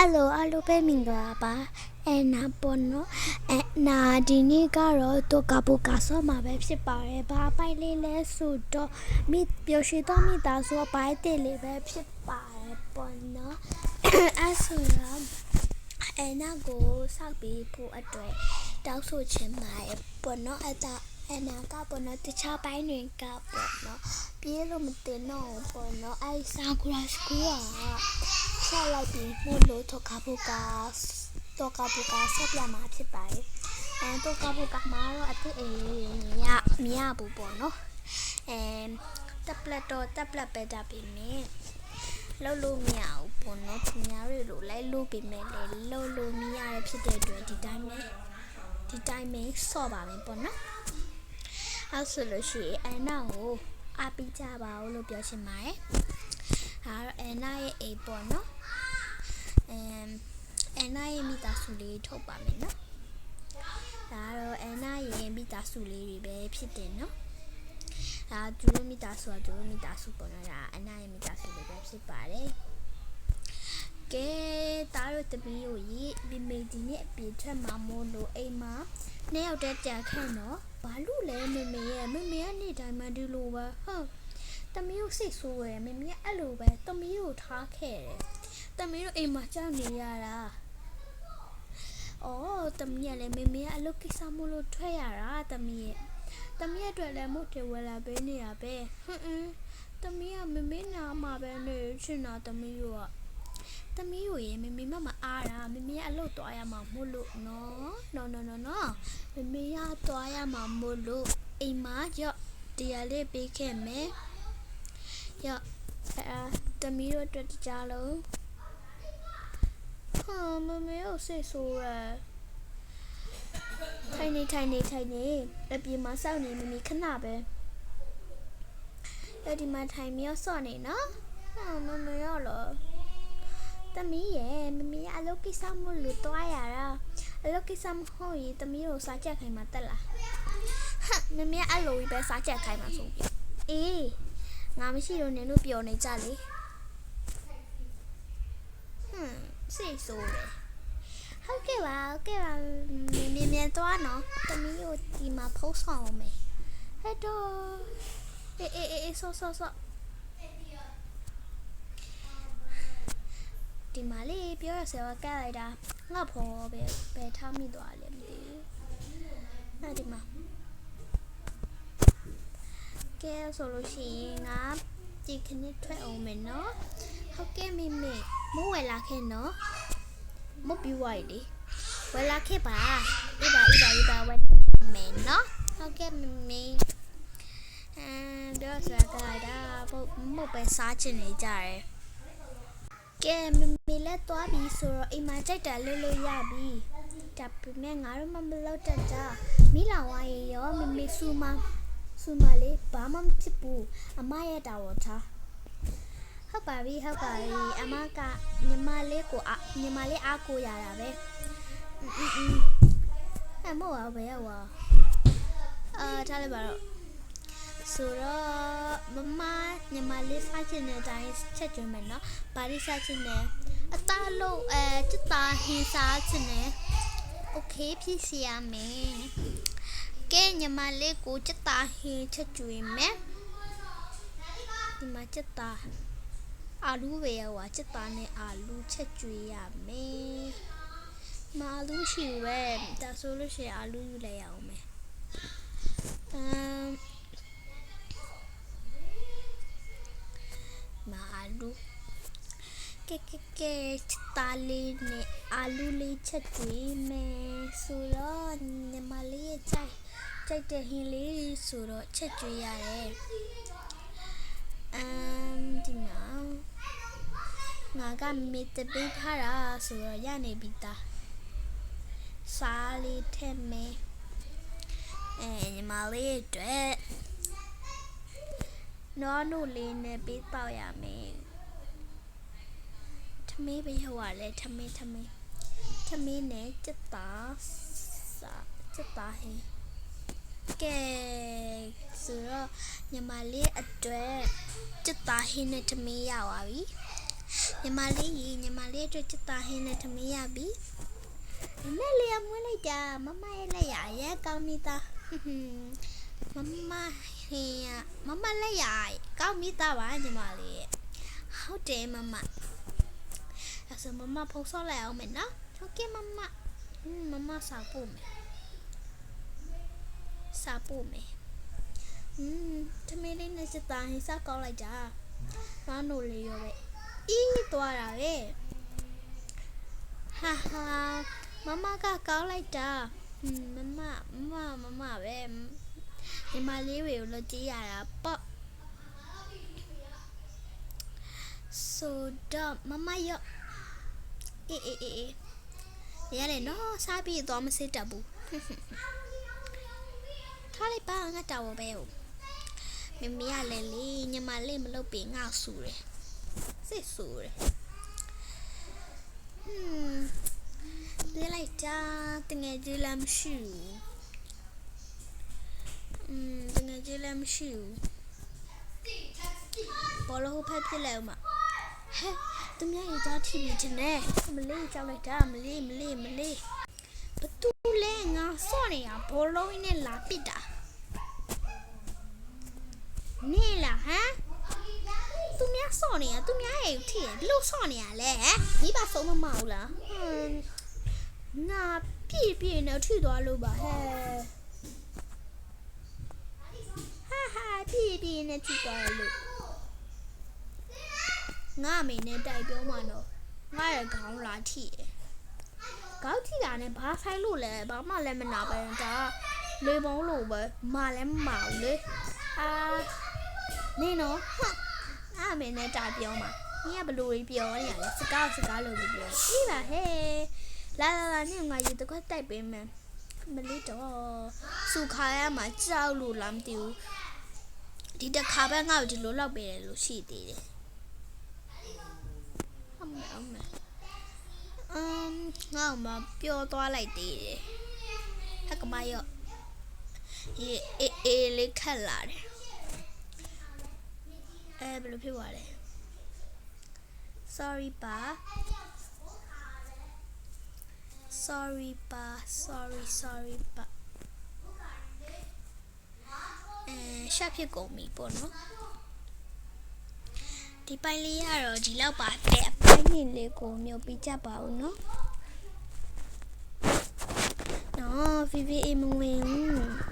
Hello အားလုံးပဲမင်္ဂလာပါအဲနာပေါ်နော်အဲနာဒီနေ့ကတော့တော့ကပူကဆောမှာပဲဖြစ်ပါတယ်ဘာပိုက်လေးလဲဆိုတော့မိပျော်ရွှင်တော့မိသားစုအပိုင်းတစ်လေးပဲဖြစ်ပါတယ်ပေါ့နော်အဲဆိုတော့အဲနာကိုစောက်ပြီးဖို့အတွက်တောက်ဆိုချင်ပါတယ်ပေါ့နော်အတာအဲနာကပေါ့နော်တခြားပိုင်းတွေကပေါ့နော်ပြေးလို့မတင်တော့ဘူးပေါ့နော်အဲဆာကူရာစကူက ဆက်လိုက်ပြီးမို့လို့တော့ကပုကတော့ကပုကဆက်ပြမှာဖြစ်ပါတယ်အဲတော့ကပုကမှာတော့အစ်အေးမြမရဘူးပေါ့နော်အဲတက်ပလက်တော့တက်ပလက်ပဲတာပြီမင်းလုံးလို့မရဘူးပေါ့နော်သူများတွေလိုလိုက်လို့ပြီမဲ့လေလုံးလို့မရရဖြစ်တဲ့အတွက်ဒီတိုင်းပဲဒီတိုင်းပဲဆော့ပါမယ်ပေါ့နော်အဲဆိုလို့ရှိရင်အဲနောက်ကိုအပိကြပါဦးလို့ပြောချင်ပါတယ် ဒါတော့အဲနာရဲ့အိတ်ပေါ့နော်အမ်အဲနာရဲ့မိသားစုလေးထုတ်ပါမယ်နော်ဒါတော့အဲနာရဲ့မိသားစုလေးတွေပဲဖြစ်တယ်နော်ဒါသူတို့မိသားစုကသူတို့မိသားစုပေါ့နော်ဒါအနာရဲ့မိသားစုလေးပဲဖြစ်ပါတယ်ကဲတားတို့တပီးကိုရေမိမိဒီနေ့အပြင်ထွက်မှာမို့လို့အိမ်မှာနှစ်ယောက်တည်းကြာခန့်တော့ဘာလို့လဲမမေရဲ့မမေကနေ့တိုင်းမှဒီလိုပဲဟုတ် တမီးကိုစိတ်ဆိုးရယ်မမေကအဲ့လိုပဲတမီးကိုထားခဲ့တယ်တမီးတို့အိမ်မှာကြောက်နေရတာအော်တမီးကလည်းမမေကအလုပ်ကိစ္စမို့လို့ထွက်ရတာတမီးရဲ့တမီးရဲ့အတွက်လည်းမုတ်တယ်ဝယ်လာပေးနေရပဲဟွန်းအင်းတမီးကမမေနာမှာပဲနေချင်တာတမီးတို့ကသမီးကိုရေမမေမမအားတာမမေကအလုပ်သွားရမှာမို့လို့နော်နော်နော်နော်နော်မမေရသွားရမှာမို့လို့အိမ်မှာရော့တရားလေးပေးခဲ့မယ် ရော့အဲသမီးတို့အတွက်တကြားလုံးဟာမမေကိုစိတ်ဆိုးရထိုင်နေထိုင်နေထိုင်နေအပြင်မှာစောင့်နေမမေခဏပဲအဲ့ဒီမှာထိုင်ပြီးတော့စောင့်နေနော်ဟာမမေရလို့သမီးရဲ့မမီကအလုပ်ကိစ္စမလို့တွားရတာအလုပ်ကိစ္စမဟုတ်ရင်သမီးကိုစားချက်ခိုင်းမှတက်လာဟမ်မမီကအလိုကြီးပဲစားချက်ခိုင်းမှဆိုပြီးအေး ငါမရှိတော့နင်တို့ပျော်နေကြလေဟမ်စိတ်ဆိုးတယ်ဟုတ်ကဲ့ပါဟုတ်ကဲ့ပါမြင်မြင်သွားနော်သမီးကိုဒီမှာဖုတ်ဆောင်အောင်မယ်ဟဲ့တော့အေးအေးအေးဆော့ဆော့ဆော့ဒီမှာလေးပြောရဆရာကကလိုက်တာငါဖော်ပဲပဲထားမိသွားတယ်မသိဘူးအဲ့ဒီမှာ ကဲဆိုလို့ရှိရင်ငါဒီခနစ်ထွက်အောင်မယ်နော်ဟုတ်ကဲ့မိမိမိုးဝယ်လာခဲ့နော်မပြူဝိုက်လေဝယ်လာခဲ့ပါအေးပါအေးပါအေးပါဝယ်မယ်နော်ဟုတ်ကဲ့မိမိအမ်ပြောရဆရာကလိုက်တာဘုတ်မဟုတ်ပဲစားချင်နေကြတယ်ကဲမမေလက်သွားပြီဆိုတော့အိမ်မှာကြိုက်တာလွတ်လို့ရပြီဒါပေမဲ့ငါတို့မမလောက်တတ်ကြမိလောင်ဝါရေရောမမေဆူမ ဆူမလေးဘာမှမဖြစ်ဘူးအမရဲ့တာဝန်ထားဟုတ်ပါပြီဟုတ်ပါပြီအမကညီမလေးကိုအညီမလေးအားကိုရတာပဲအင်းအင်းအင်းအမောဘယ်ရောအာထားလိုက်ပါတော့ဆိုတော့မမညီမလေးစားချင်တဲ့အတိုင်းချက်ကျွေးမယ်နော်။ဘာလို့စားချင်လဲ။အသားလုံးအဲချစ်တာဟင်းစားချင်တယ်။ Okay ဖြစ်စီရမယ်။ ကဲညီမလေးကိုချစ်တာဟင်းချက်ကျွေးမယ်။ဒီမှာချစ်တာအာလူပဲရောချစ်တာနဲ့အာလူချက်ကျွေးရမယ်။မအာလူရှိဘူးပဲ။ဒါဆိုလို့ရှိရင်အာလူယူလိုက်ရအောင်မယ်။အမ်မအာလူကဲကဲကဲချစ်တာလေးနဲ့အာလူလေးချက်ကျွေးမယ်ဆိုတော့ညီမလေးရဲ့ကြိုက် ကြိုက်တဲ့ဟင်းလေးဆိုတော့ချက်ကျွေးရတယ်အမ်ဒီမှာငါကမေတ္တပေးထားတာဆိုတော့ရနေပြီသားစားလေးထည့်မယ်အဲညီမလေးရဲ့အတွက်နော်နို့လေးနဲ့ပေးပေါက်ရမယ်ထမင်းပဲဟိုကလဲထမင်းထမင်းထမင်းနဲ့စက်သားစာစက်သားဟင်း ကဲဆိုတော့ညီမလေးအတွက်စက်သားဟင်းနဲ့ထမင်းရပါပြီညီမလေးရေညီမလေးအတွက်ချစ်တာဟင်းနဲ့ထမင်းရပြီအမေလေးအမွေးလိုက်တာမမရဲ့လက်ရအရဲကောင်းမိသားဟွန်းမမဟင်းရမမလက်ရကောင်းမိသားပါညီမလေးရဲ့ဟုတ်တယ်မမအဲ့ဆိုမမဖုန်းဆော့လိုက်အောင်မယ်နော်ဟုတ်ကဲ့မမဟွန်းမမစာပို့မယ် စာပို့မယ်ဟွန်းထမင်းလေးနဲ့ချစ်တာဟင်းစားကောင်းလိုက်တာမနိုလေးရောပဲအီးသွားတာပဲဟာဟာမမကကောင်းလိုက်တာဟွန်းမမမမမမပဲဒီမလေးတွေကိုလို့ကြည့်ရတာပေါ့ဆိုတော့မမရောအေးအေးအေးအေးရတယ်နော်စားပြီးတော့မစစ်တတ်ဘူး ထားလိုက်ပါငါတောင်းပဲမမရလေလေညီမလေးမလုပ်ပြီးငါဆူတယ်စစ်ဆိုးတယ်ဟွန်းလေလိုက်တာတငယ်ကြီးလည်းမရှိဘူးอืมတငယ်ကြီးလည်းမရှိဘူးဘောလုံးဖက်ပြစ်လိုက်ဦးမဟဲ့သူများရသားထိပြီတင်နေမလေးကြောက်လိုက်တာမလေးမလေးမလေး ဘသူလဲငါစော့နေရဘောလုံးနဲ့လာပစ်တာနေလားဟမ်သူများစော့နေရသူများရဲ့ထိရဘလို့စော့နေရလဲဟမ်မိဘဆုံးမမဟုတ်လားဟမ်ငါပြည့်ပြည့်နဲ့ထိသွားလို့ပါဟဲ့ဟာဟာပြည့်ပြည့်နဲ့ထိသွားလို့ငါအမေနဲ့တိုက်ပြောမှတော့ငါရဲ့ခေါင်းလာထိရ ခေါင်းထိတာနဲ့ဘာဆိုင်လို့လဲဘာမှလည်းမနာပဲဒါလေပုံးလို့ပဲမလည်းမမအောင်လေအာနေနော်ဟမ်အဲ့အမေနဲ့တာပြောမှာနင်ကဘလို့ကြီးပြောနေရလဲစကားစကားလို့ပြောပြီးပါဟဲ့လာလာလာနင်ငါရေတစ်ခွက်တိုက်ပေးမယ်မလေးတော့စုခါရမှာကြောက်လို့လားမသိဘူးဒီတစ်ခါပဲငါ့ကိုဒီလိုလောက်ပေးတယ်လို့ရှိသေးတယ်ဟုတ်မယ်ဟုတ်မယ်အ မ်ငါ့မှာပျော်သွားလိုက်သေးတယ်ဟက်ကမရောရေအေးအေးလေးခက်လာတယ်အဲဘယ်လိုဖြစ်သွားလဲ sorry ပါ sorry ပါ sorry sorry ပါအဲရှက်ဖြစ်ကုန်ပြီပေါ့နော်ဒီပိုင်းလေးကတော့ဒီလောက်ပါတဲ့အပိုင်းလေးကိုမြုပ်ပြီးကြပါဦးနော် နော် VVA မဝင်ဘူး